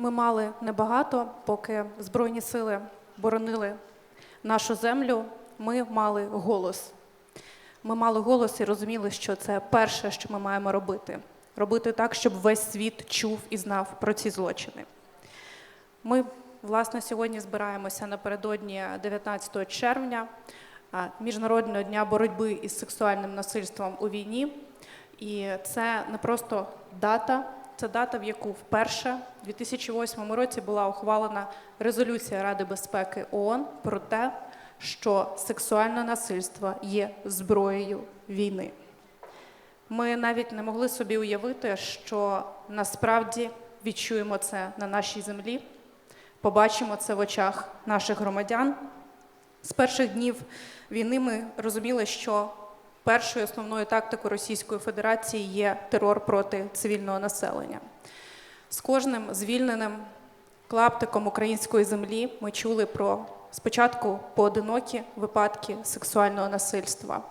Ми мали небагато, поки Збройні сили боронили нашу землю. Ми мали голос. Ми мали голос і розуміли, що це перше, що ми маємо робити. Робити так, щоб весь світ чув і знав про ці злочини. Ми, власне, сьогодні збираємося напередодні 19 червня, Міжнародного дня боротьби із сексуальним насильством у війні. І це не просто дата, це дата, в яку вперше у 2008 році була ухвалена резолюція Ради безпеки ООН про те, що сексуальне насильство є зброєю війни. Ми навіть не могли собі уявити, що насправді відчуємо це на нашій землі, побачимо це в очах наших громадян. З перших днів війни ми розуміли, що першою основною тактикою Російської Федерації є терор проти цивільного населення. З кожним звільненим клаптиком української землі ми чули про спочатку поодинокі випадки сексуального насильства.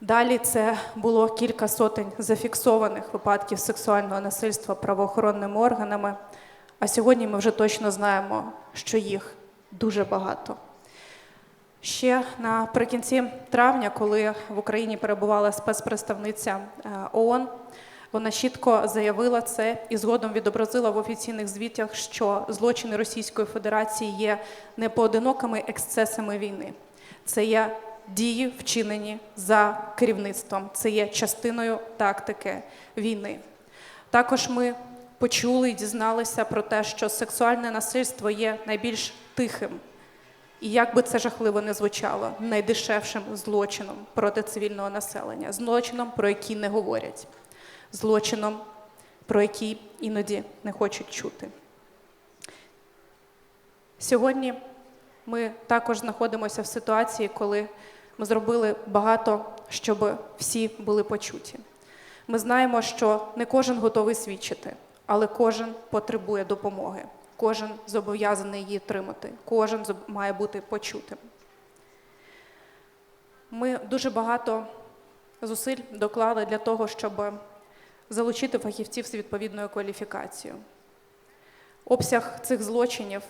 Далі це було кілька сотень зафіксованих випадків сексуального насильства правоохоронними органами. А сьогодні ми вже точно знаємо, що їх дуже багато. Ще наприкінці травня, коли в Україні перебувала спецпредставниця е, ООН, вона чітко заявила це і згодом відобразила в офіційних звітах, що злочини Російської Федерації є не поодинокими ексцесами війни. Це є дії, вчинені за керівництвом, це є частиною тактики війни. Також ми почули і дізналися про те, що сексуальне насильство є найбільш тихим і як би це жахливо не звучало, найдешевшим злочином проти цивільного населення, злочином, про який не говорять, злочином, про який іноді не хочуть чути. Сьогодні ми також знаходимося в ситуації, коли ми зробили багато, щоб всі були почуті. Ми знаємо, що не кожен готовий свідчити, але кожен потребує допомоги. Кожен зобов'язаний її отримати, кожен має бути почутим. Ми дуже багато зусиль доклали для того, щоб залучити фахівців з відповідною кваліфікацією. Обсяг цих злочинів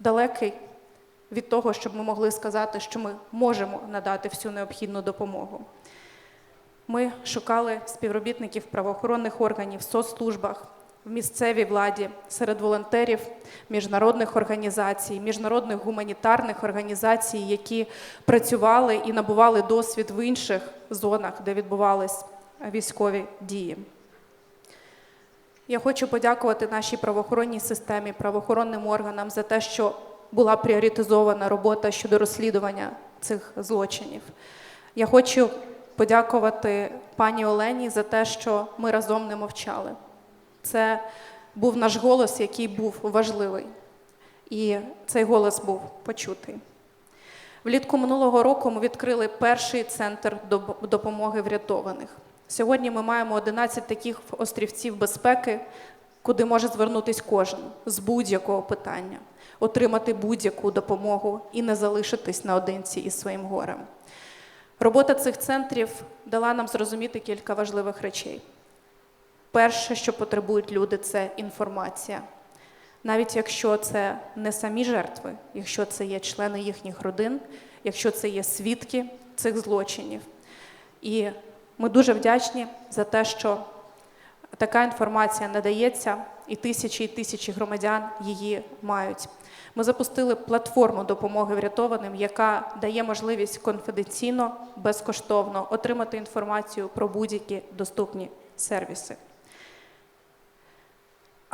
далекий від того, щоб ми могли сказати, що ми можемо надати всю необхідну допомогу. Ми шукали співробітників правоохоронних органів, соцслужбах, в місцевій владі, серед волонтерів, міжнародних організацій, міжнародних гуманітарних організацій, які працювали і набували досвід в інших зонах, де відбувались військові дії. Я хочу подякувати нашій правоохоронній системі, правоохоронним органам за те, що була пріоритизована робота щодо розслідування цих злочинів. Я хочу подякувати пані Олені за те, що ми разом не мовчали. Це був наш голос, який був важливий, і цей голос був почутий. Влітку минулого року ми відкрили перший центр допомоги врятованих. Сьогодні ми маємо 11 таких острівців безпеки, куди може звернутися кожен з будь-якого питання, отримати будь-яку допомогу і не залишитись наодинці із своїм горем. Робота цих центрів дала нам зрозуміти кілька важливих речей. Перше, що потребують люди, це інформація. Навіть якщо це не самі жертви, якщо це є члени їхніх родин, якщо це є свідки цих злочинів. І ми дуже вдячні за те, що така інформація надається, і тисячі і тисячі громадян її мають. Ми запустили платформу допомоги врятованим, яка дає можливість конфіденційно, безкоштовно отримати інформацію про будь-які доступні сервіси.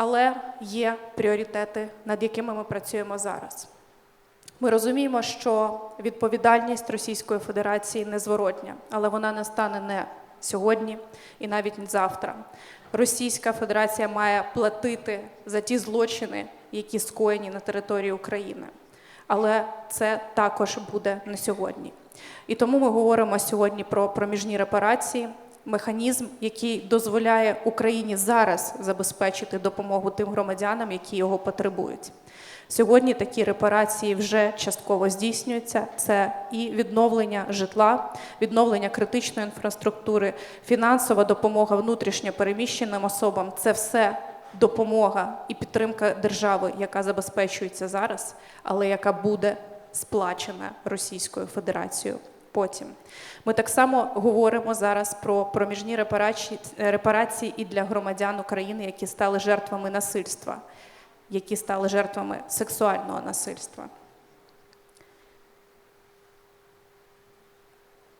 Але є пріоритети, над якими ми працюємо зараз. Ми розуміємо, що відповідальність Російської Федерації незворотня, але вона не стане не сьогодні і навіть не завтра. Російська Федерація має платити за ті злочини, які скоєні на території України. Але це також буде не сьогодні. І тому ми говоримо сьогодні про проміжні репарації, механізм, який дозволяє Україні зараз забезпечити допомогу тим громадянам, які його потребують. Сьогодні такі репарації вже частково здійснюються. Це і відновлення житла, відновлення критичної інфраструктури, фінансова допомога внутрішньо переміщеним особам. Це все допомога і підтримка держави, яка забезпечується зараз, але яка буде сплачена Російською Федерацією потім. Ми так само говоримо зараз про проміжні репарації, репарації і для громадян України, які стали жертвами насильства, які стали жертвами сексуального насильства.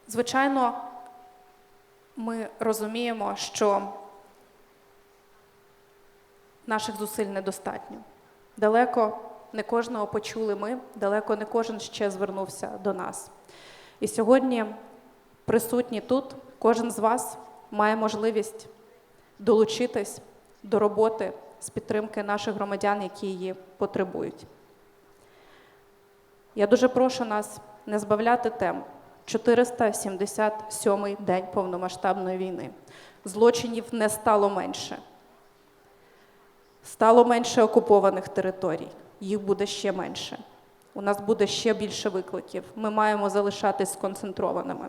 Звичайно, ми розуміємо, що наших зусиль недостатньо. Далеко не кожного почули ми, далеко не кожен ще звернувся до нас. І сьогодні, присутні тут, кожен з вас має можливість долучитись до роботи з підтримки наших громадян, які її потребують. Я дуже прошу нас не збавляти тем. 477-й день повномасштабної війни. Злочинів не стало менше. Стало менше окупованих територій. Їх буде ще менше. У нас буде ще більше викликів. Ми маємо залишатись сконцентрованими.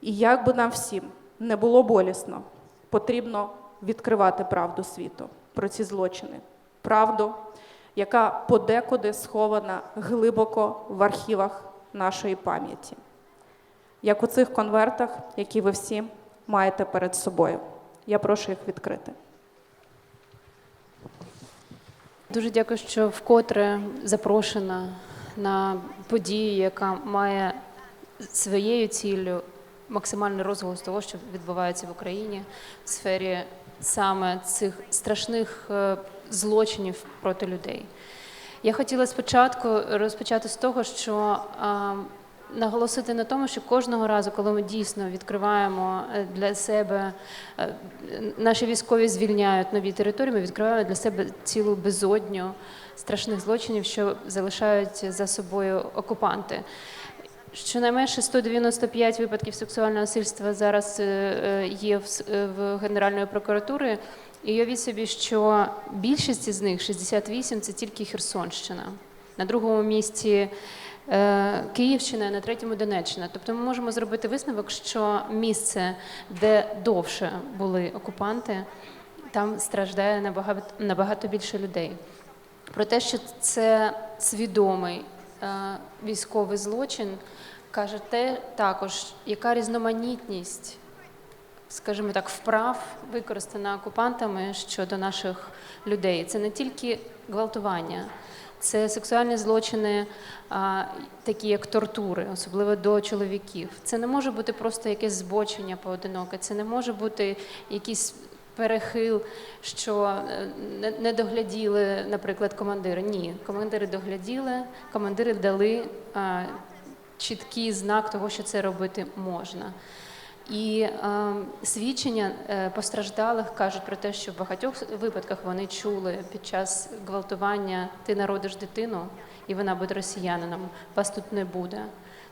І як би нам всім не було болісно, потрібно відкривати правду світу про ці злочини. Правду, яка подекуди схована глибоко в архівах нашої пам'яті, як у цих конвертах, які ви всі маєте перед собою. Я прошу їх відкрити. Дуже дякую, що вкотре запрошена на подію, яка має своєю ціллю максимальний розголос того, що відбувається в Україні в сфері саме цих страшних е, злочинів проти людей. Я хотіла спочатку розпочати з того, що наголосити на тому, що кожного разу, коли ми дійсно відкриваємо е, для себе е, наші військові звільняють нові території, ми відкриваємо для себе цілу безодню страшних злочинів, що залишають за собою окупанти. Щонайменше 195 випадків сексуального насильства зараз е, є в Генеральної прокуратури. І уявіть собі, що більшість з них 68 – це тільки Херсонщина. На другому місці Київщина, на третьому Донеччина. Тобто ми можемо зробити висновок, що місце, де довше були окупанти, там страждає набагато, набагато більше людей. Про те, що це свідомий е, військовий злочин, каже те також, яка різноманітність, скажімо так, вправ використана окупантами щодо наших людей. Це не тільки гвалтування, це сексуальні злочини, а, такі як тортури, особливо до чоловіків. Це не може бути просто якесь збочення поодиноке, це не може бути якийсь перехил, що е, не- не догляділи, наприклад, командири. Ні, командири догляділи, командири дали а, чіткий знак того, що це робити можна. І е, свідчення е, постраждалих кажуть про те, що в багатьох випадках вони чули під час гвалтування ти народиш дитину, і вона буде росіянином, вас тут не буде.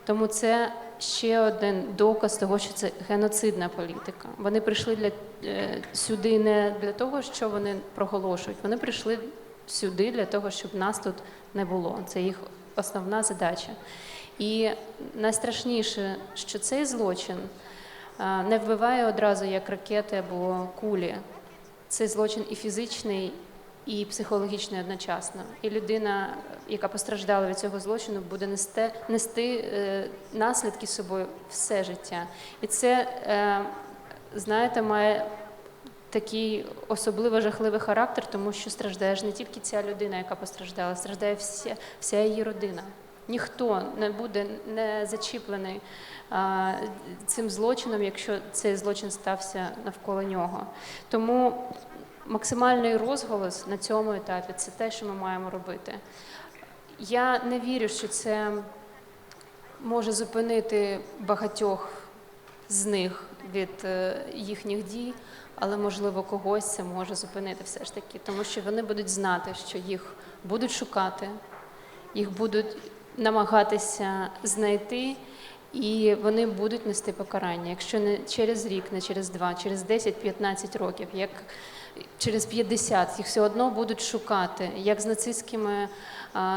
Тому це ще один доказ того, що це геноцидна політика. Вони прийшли для, е, сюди не для того, що вони проголошують. Вони прийшли сюди для того, щоб нас тут не було. Це їх основна задача. І найстрашніше, що цей злочин не вбиває одразу як ракети або кулі. Це злочин і фізичний, і психологічний одночасно. І людина, яка постраждала від цього злочину, буде нести, нести е, наслідки з собою все життя. І це, е, знаєте, має такий особливо жахливий характер, тому що страждає ж не тільки ця людина, яка постраждала, страждає вся, вся її родина. Ніхто не буде не зачіплений а, цим злочином, якщо цей злочин стався навколо нього. Тому максимальний розголос на цьому етапі це те, що ми маємо робити. Я не вірю, що це може зупинити багатьох з них від е, їхніх дій, але можливо когось це може зупинити все ж таки, тому що вони будуть знати, що їх будуть шукати, їх будуть намагатися знайти, і вони будуть нести покарання. Якщо не через рік, не через два, через 10-15 років, як через 50, їх все одно будуть шукати, як з нацистськими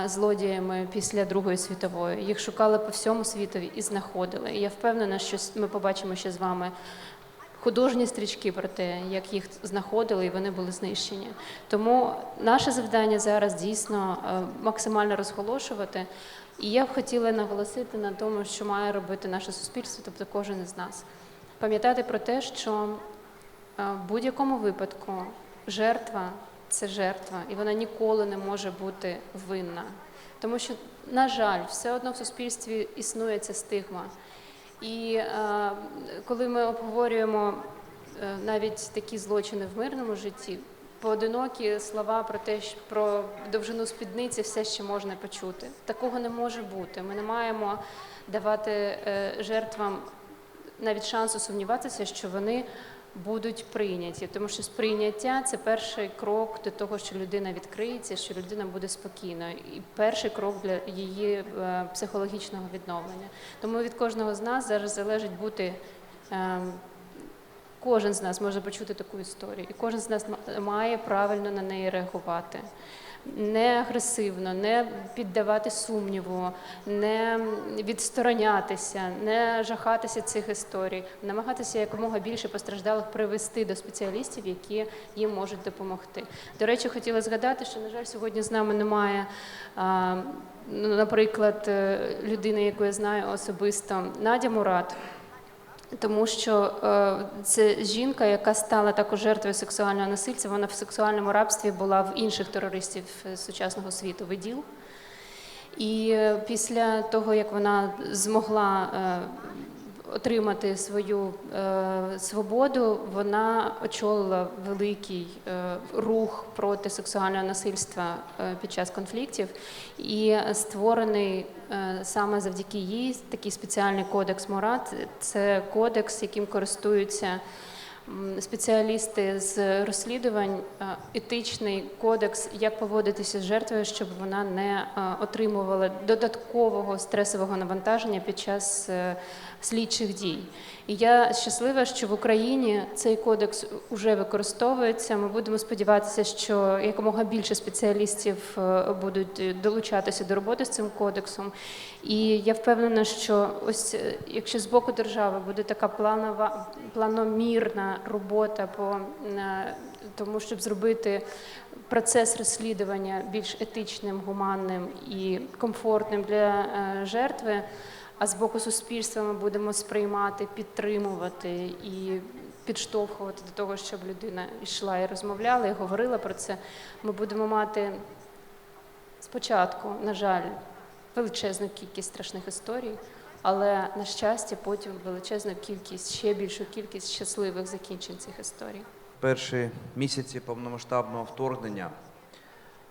злодіями після Другої світової. Їх шукали по всьому світові і знаходили. І я впевнена, що ми побачимо ще з вами художні стрічки про те, як їх знаходили і вони були знищені. Тому наше завдання зараз дійсно максимально розголошувати. І я б хотіла наголосити на тому, що має робити наше суспільство, тобто кожен із нас. Пам'ятати про те, що е, в будь-якому випадку жертва це жертва, і вона ніколи не може бути винна. Тому що, на жаль, все одно в суспільстві існує ця стигма. І е, коли ми обговорюємо е, навіть такі злочини в мирному житті, поодинокі слова про те, що про довжину спідниці все ще можна почути. Такого не може бути. Ми не маємо давати е, жертвам навіть шансу сумніватися, що вони будуть прийняті, тому що сприйняття це перший крок до того, що людина відкриється, що людина буде спокійною, і перший крок для її е, психологічного відновлення. Тому від кожного з нас зараз залежить бути. Кожен з нас може почути таку історію, і кожен з нас має правильно на неї реагувати. Не агресивно, не піддавати сумніву, не відсторонятися, не жахатися цих історій, намагатися якомога більше постраждалих привести до спеціалістів, які їм можуть допомогти. До речі, хотіла згадати, що, на жаль, сьогодні з нами немає, ну, наприклад, е, людини, яку я знаю особисто, Надя Мурат. Тому що е, це жінка, яка стала також жертвою сексуального насильства. Вона в сексуальному рабстві була в інших терористів е, сучасного світу виділ. І е, після того, як вона змогла отримати свою е, свободу, вона очолила великий е, рух проти сексуального насильства е, під час конфліктів, і створений е, саме завдяки їй такий спеціальний кодекс Мурат. Це кодекс, яким користуються. Спеціалісти з розслідувань, е, етичний кодекс, як поводитися з жертвою, щоб вона не е, отримувала додаткового стресового навантаження під час е, слідчих дій. І я щаслива, що в Україні цей кодекс вже використовується. Ми будемо сподіватися, що якомога більше спеціалістів е, будуть долучатися до роботи з цим кодексом. І я впевнена, що ось е, якщо з боку держави буде така планова планомірна робота по е, тому, щоб зробити процес розслідування більш етичним, гуманним і комфортним для жертви. А з боку суспільства ми будемо сприймати, підтримувати і підштовхувати до того, щоб людина йшла і розмовляла, і говорила про це. Ми будемо мати спочатку, на жаль, величезну кількість страшних історій, але на щастя, потім величезну кількість, ще більшу кількість щасливих закінчень цих історій. Перші місяці повномасштабного вторгнення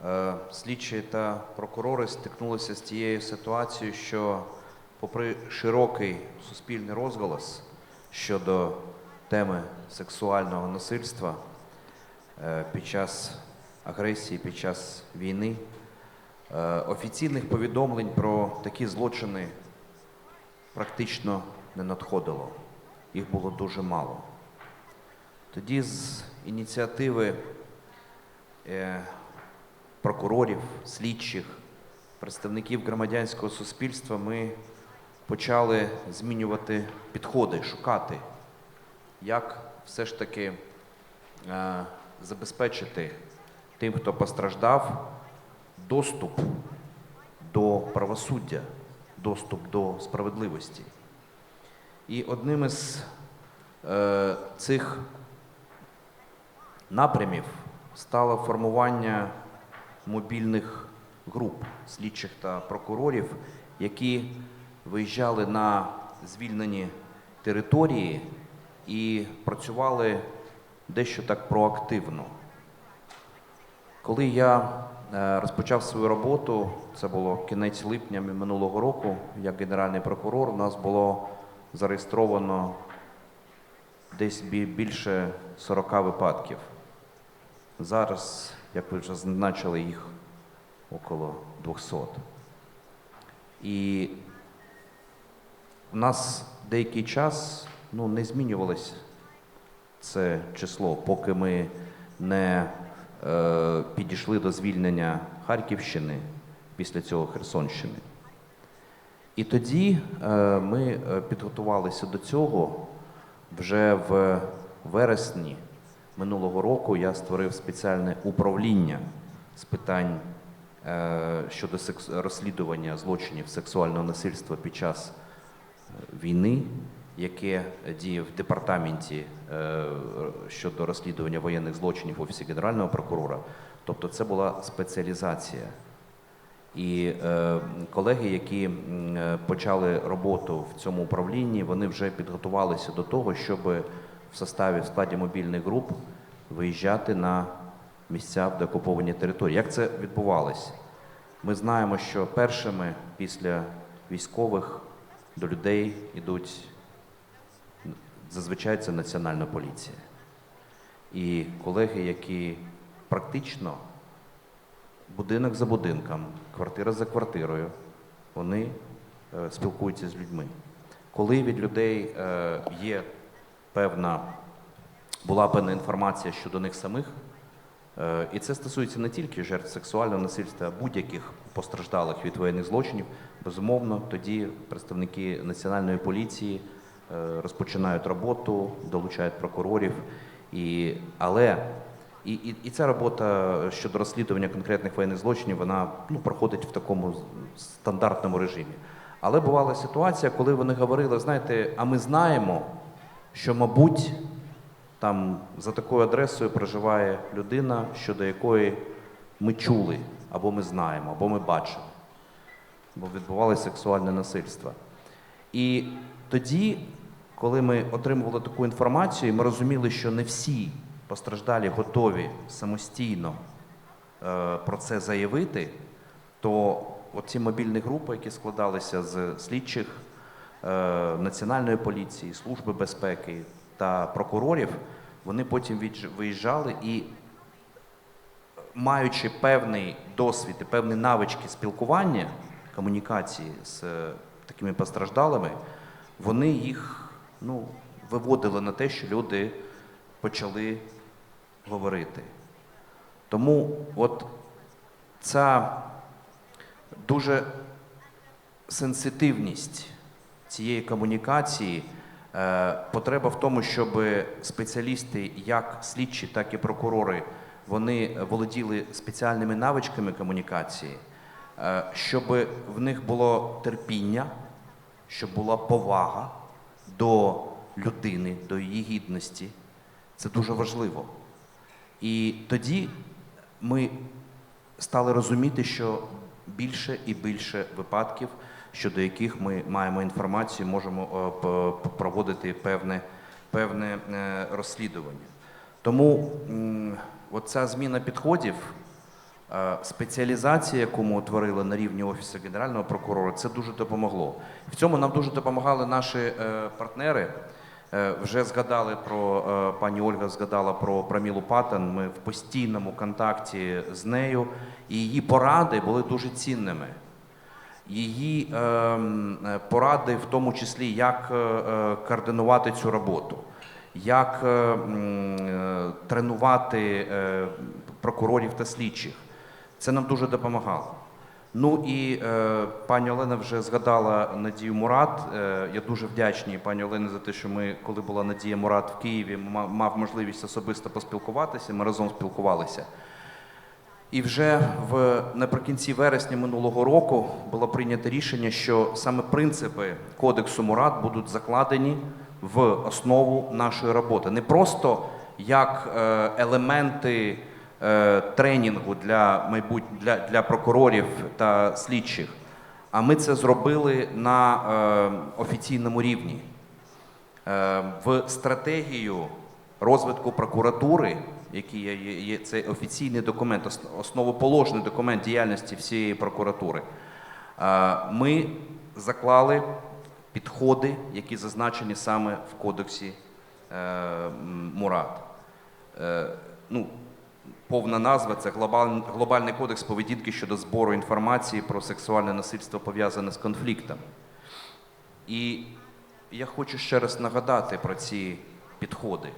е, слідчі та прокурори стикнулися з тією ситуацією, що, попри широкий суспільний розголос щодо теми сексуального насильства е, під час агресії, під час війни, е, офіційних повідомлень про такі злочини практично не надходило. Їх було дуже мало. Тоді з ініціативи е, прокурорів, слідчих, представників громадянського суспільства ми почали змінювати підходи, шукати, як все ж таки е, забезпечити тим, хто постраждав, доступ до правосуддя, доступ до справедливості. І одним із е, цих напрямів стало формування мобільних груп слідчих та прокурорів, які виїжджали на звільнені території і працювали дещо так проактивно. Коли я е, розпочав свою роботу, це було кінець липня минулого року, як генеральний прокурор, у нас було зареєстровано десь більше 40 випадків. Зараз, як ви вже зазначили, їх около 200. І у нас деякий час ну, не змінювалось це число, поки ми не е, підійшли до звільнення Харківщини, після цього Херсонщини. І тоді е, ми е, підготувалися до цього вже в вересні минулого року я створив спеціальне управління з питань е, щодо секс- розслідування злочинів сексуального насильства під час війни, яке діє в департаменті е, щодо розслідування воєнних злочинів в Офісі Генерального прокурора. Тобто це була спеціалізація. І е, колеги, які е, почали роботу в цьому управлінні, вони вже підготувалися до того, щоб в составі в складі мобільних груп виїжджати на місця в деокуповані території. Як це відбувалося? Ми знаємо, що першими після військових до людей йдуть зазвичай це національна поліція. І колеги, які практично будинок за будинком, квартира за квартирою, вони е, спілкуються з людьми. Коли від людей е, є певна, була певна інформація щодо них самих, і це стосується не тільки жертв сексуального насильства, а будь-яких постраждалих від воєнних злочинів, безумовно, тоді представники національної поліції е, розпочинають роботу, долучають прокурорів. І, але і, і, і ця робота щодо розслідування конкретних воєнних злочинів, вона ну, проходить в такому стандартному режимі. Але бувала ситуація, коли вони говорили, знаєте, а ми знаємо, що, мабуть, там за такою адресою проживає людина, щодо якої ми чули, або ми знаємо, або ми бачили, бо відбувалося сексуальне насильство. І тоді, коли ми отримували таку інформацію, ми розуміли, що не всі постраждалі готові самостійно е, про це заявити, то оці мобільні групи, які складалися з слідчих е, Національної поліції, Служби безпеки та прокурорів, вони потім виїжджали і, маючи певний досвід і певні навички спілкування, комунікації з е, такими постраждалими, вони їх ну, виводили на те, що люди почали говорити. Тому от ця дуже сенситивність цієї комунікації, потреба в тому, щоб спеціалісти, як слідчі, так і прокурори, вони володіли спеціальними навичками комунікації, е, щоб в них було терпіння, щоб була повага до людини, до її гідності. Це дуже важливо. І тоді ми стали розуміти, що більше і більше випадків, щодо яких ми маємо інформацію, можемо е, проводити певне, певне е, розслідування. Тому оця зміна підходів, е, спеціалізація, яку ми утворили на рівні Офісу Генерального прокурора, це дуже допомогло. В цьому нам дуже допомагали наші партнери. Вже згадали про пані Ольга згадала про Прамілу Патан. Ми в постійному контакті з нею, і її поради були дуже цінними. Її ем, е, поради, в тому числі, як е, е, координувати цю роботу, як тренувати прокурорів та слідчих. Це нам дуже допомагало. Ну і е, пані Олена вже згадала Надію Мурат. Е, я дуже вдячний пані Олені за те, що ми, коли була Надія Мурат в Києві, мав можливість особисто поспілкуватися. Ми разом спілкувалися. І вже в наприкінці вересня минулого року було прийнято рішення, що саме принципи кодексу Мурат будуть закладені в основу нашої роботи. Не просто як е, елементи е, тренінгу для майбут... для, для прокурорів та слідчих, а ми це зробили на е, офіційному рівні. В стратегію розвитку прокуратури, який є, є, це офіційний документ, основоположний документ діяльності всієї прокуратури, ми заклали підходи, які зазначені саме в кодексі е, Мурат. Е, ну, повна назва це глобальний, кодекс поведінки щодо збору інформації про сексуальне насильство пов'язане з конфліктом. І я хочу ще раз нагадати про ці підходи.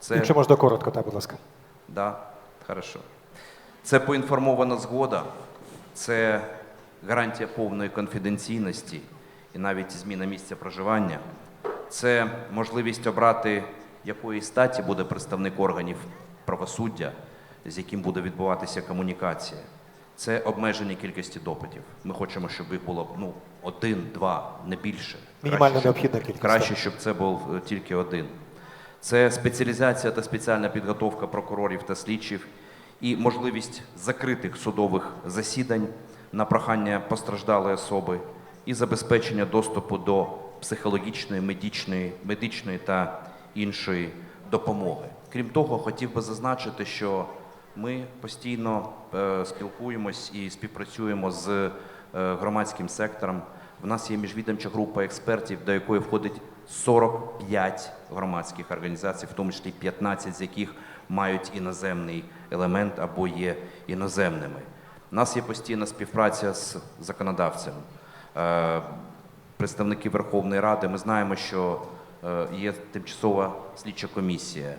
Це, Якщо можна коротко, так, будь ласка. Да, хорошо. це поінформована згода, це гарантія повної конфіденційності і навіть зміна місця проживання, це можливість обрати якої статі буде представник органів правосуддя, з яким буде відбуватися комунікація. Це обмеження кількості допитів. Ми хочемо, щоб їх було ну, один, два, не більше. Мінімально необхідна кількість. Краще, щоб це був е, тільки один. Це спеціалізація та спеціальна підготовка прокурорів та слідчих і можливість закритих судових засідань на прохання постраждалої особи і забезпечення доступу до психологічної, медичної, медичної та іншої допомоги. Крім того, хотів би зазначити, що ми постійно е, спілкуємось і співпрацюємо з е, громадським сектором. В нас є міжвідомча група експертів, до якої входить 45 громадських організацій, в тому числі 15 з яких мають іноземний елемент або є іноземними. У нас є постійна співпраця з законодавцем. Е, Представники Верховної Ради. Ми знаємо, що е, є тимчасова слідча комісія.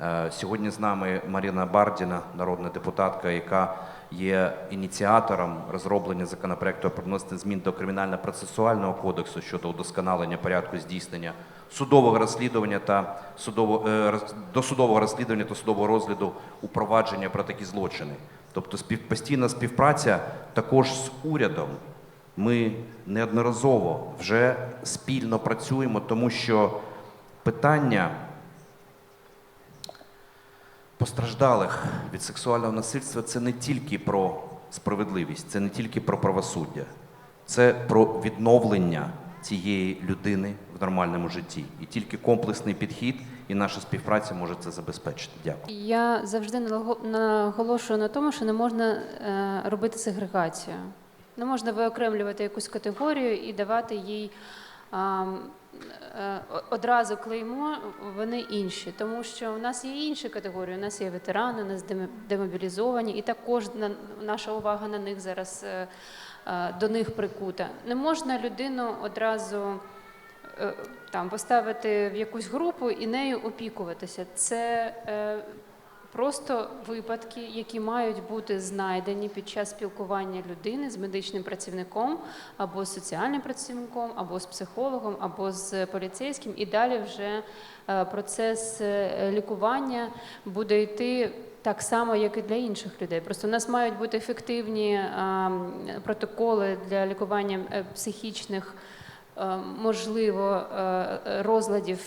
Е, Сьогодні з нами Маріна Бардіна, народна депутатка, яка є ініціатором розроблення законопроекту про внесення змін до кримінально-процесуального кодексу щодо удосконалення порядку здійснення судового розслідування та судово, е, досудового розслідування та судового розгляду у провадження про такі злочини. Тобто спів, постійна співпраця також з урядом. Ми неодноразово вже спільно працюємо, тому що питання постраждалих від сексуального насильства це не тільки про справедливість, це не тільки про правосуддя, це про відновлення цієї людини в нормальному житті. І тільки комплексний підхід і наша співпраця може це забезпечити. Дякую. Я завжди наголошую на тому, що не можна е, робити сегрегацію. Не можна виокремлювати якусь категорію і давати їй одразу клеймо, вони інші. Тому що у нас є інші категорії. У нас є ветерани, у нас демобілізовані, і також наша увага на них зараз е, е, до них прикута. Не можна людину одразу е, там поставити в якусь групу і нею опікуватися. Це е, просто випадки, які мають бути знайдені під час спілкування людини з медичним працівником або з соціальним працівником, або з психологом, або з поліцейським, і далі вже е, процес е, лікування буде йти. Так само, як і для інших людей. Просто у нас мають бути ефективні е, м, протоколи для лікування е, психічних е, можливо, е, розладів,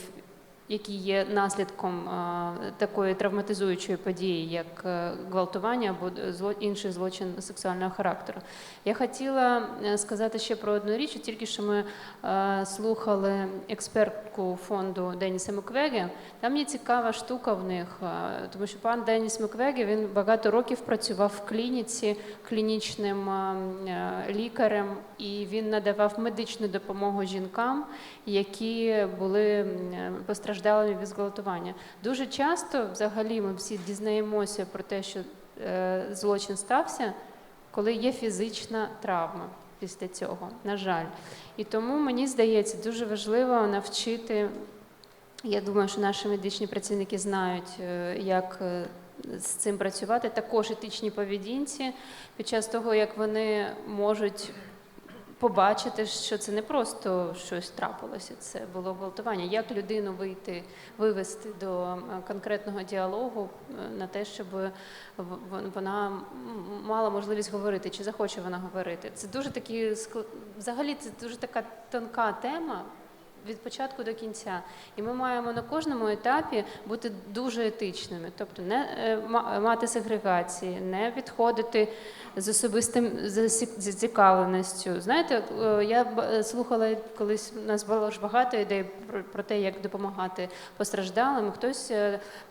які є наслідком е, такої травматизуючої події, як е, гвалтування або зло- інший злочин сексуального характеру. Я хотіла е, сказати ще про одну річ. Тільки що ми е, слухали експертку фонду Деніса Муквегі. Там є цікава штука в них, е, тому що пан Деніс Муквегі він багато років працював в клініці клінічним е, е, лікарем, і він надавав медичну допомогу жінкам, які були е, постраждалими від зґвалтування. Дуже часто, взагалі, ми всі дізнаємося про те, що е, злочин стався, коли є фізична травма після цього, на жаль. І тому мені здається, дуже важливо навчити. Я думаю, що наші медичні працівники знають, е, як е, з цим працювати. Також етичні поведінці під час того, як вони можуть побачити, що це не просто щось трапилося, це було гвалтування. Як людину вийти, вивести до е, конкретного діалогу е, на те, щоб в- вона мала можливість говорити, чи захоче вона говорити. Це дуже такі взагалі це дуже така тонка тема. Від початку до кінця, і ми маємо на кожному етапі бути дуже етичними, тобто не е, ма- мати сегрегації, не підходити з особистим зацікавленістю. Знаєте, е, я е, слухала колись. У нас було ж багато ідей про, те, як допомагати постраждалим. Хтось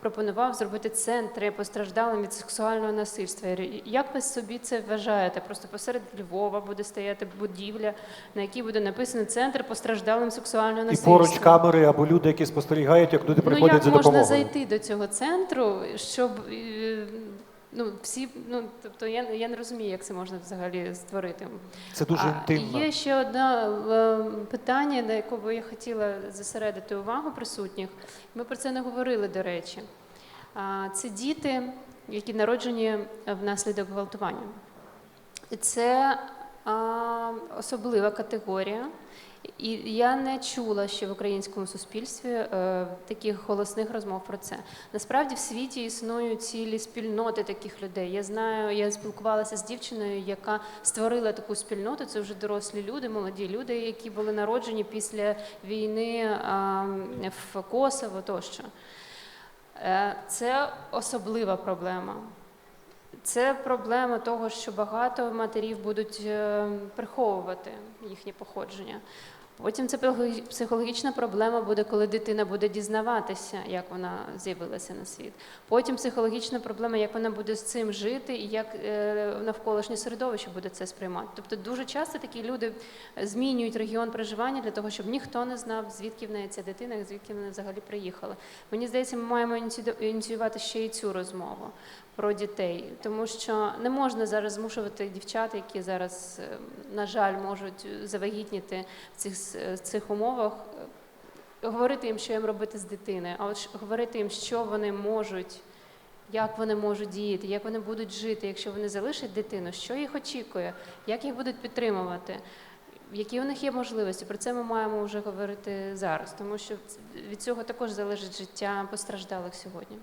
пропонував зробити центри постраждалим від сексуального насильства. Як ви собі це вважаєте? Просто посеред Львова буде стояти будівля, на якій буде написано центр постраждалим сексуального І поруч камери або люди, які спостерігають, як люди Ну приходять як за можна зайти до цього центру, щоб е, ну всі, ну тобто я, я не розумію, як це можна взагалі створити. Це дуже А. Є ще одне е, питання, на якому я хотіла зосередити увагу присутніх. Ми про це не говорили, до речі. А, Це діти, які народжені внаслідок гвалтування. Це а, особлива категорія. І я не чула ще в українському суспільстві е, таких голосних розмов про це. Насправді в світі існують цілі спільноти таких людей. Я знаю, я спілкувалася з дівчиною, яка створила таку спільноту. Це вже дорослі люди, молоді люди, які були народжені після війни а, в Косово тощо. Е, Це особлива проблема. Це проблема того, що багато матерів будуть е, приховувати їхнє походження. Потім це психологічна проблема буде, коли дитина буде дізнаватися, як вона з'явилася на світ. Потім психологічна проблема, як вона буде з цим жити і як е, навколишнє середовище буде це сприймати. Тобто дуже часто такі люди змінюють регіон проживання для того, щоб ніхто не знав, звідки в неї ця дитина, звідки вона взагалі приїхала. Мені здається, ми маємо ініціювати ще й цю розмову про дітей, тому що не можна зараз змушувати дівчат, які зараз, е, на жаль, можуть завагітніти в цих, е, цих умовах, е, говорити їм, що їм робити з дитиною, а от говорити їм, що вони можуть. Як вони можуть діяти, як вони будуть жити, якщо вони залишать дитину, що їх очікує, як їх будуть підтримувати, які у них є можливості. Про це ми маємо вже говорити зараз, тому що від цього також залежить життя постраждалих сьогодні.